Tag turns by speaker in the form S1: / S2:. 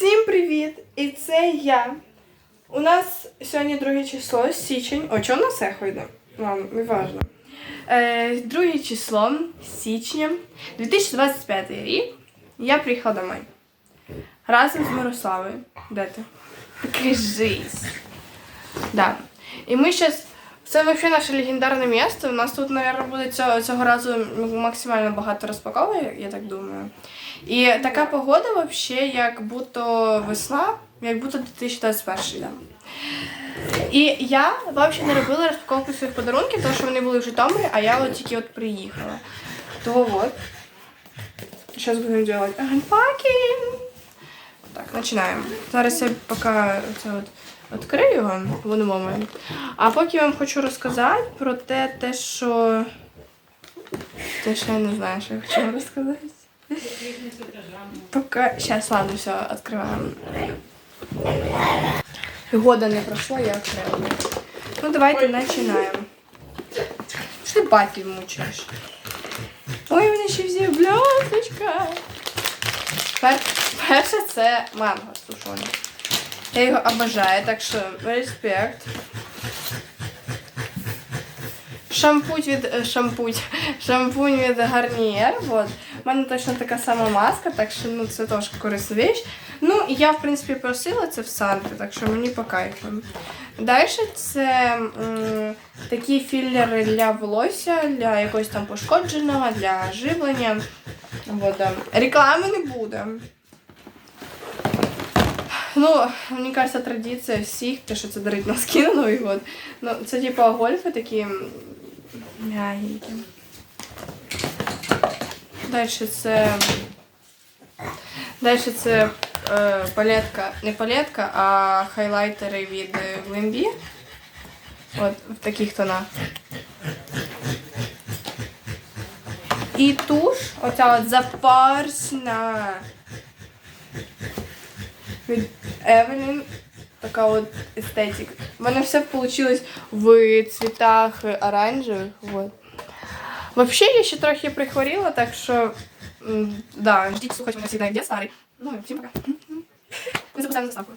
S1: Всім привіт! І це я. У нас сьогодні друге число, січень. О, чого нас ехо йде? Ладно, не важно. Е, друге число січня 2025 рік. Я приїхала домой. Разом з Мирославою. Де ти? Кажись. Да. І ми зараз. Це взагалі наше легендарне місце. У нас тут, мабуть, буде цього, цього разу максимально багато розпаковок, я так думаю. І така погода взагалі, як будто весна, як будто 2021 да. І я взагалі не робила розпаковку своїх подарунків, тому що вони були в Житомирі, а я от тільки от приїхала. Того от. Зараз будемо робити unpacking. Так, починаємо. Зараз я поки це от відкрию вам в один момент. А поки я вам хочу розказати про те, те, що. Те, що я не знаю, що я хочу вам розказати. Пока... Сейчас, ладно, все, открываем. Года не прошло, я открыла. Ну, давайте начинаем. Что ты батьків мучаєш? Ой, вони ще всі блясочка. Пер... Перше це манго сушоне. Я його обожаю, так що респект. Шампунь від е, шампунь. Шампунь від Гарнієр. У мене точно така сама маска, так що ну, це теж корисна річ. Ну, я, в принципі, просила це в Санти, так що мені по кайфу. Далі це м, такі філери для волосся, для якогось там пошкодженого, для живлення. Вот, реклами не буде. Ну, мені кажется, традиція всіх, те, що це дарить на Новий год. Ну, це типа гольфи такі м'ягенькі. Далі це. Далі це е, палетка, не палетка, а хайлайтери від Glambi. От в таких тонах. І туш, оця от запарсна від Евелін. Така от естетик. У мене все вийшло в цвітах оранжевих. Вот. Вообще, я ще трохи прихворіла, так що да, ждіть слухати мене всегда где старий. Ну, всім пока. Ми записаємо заставку.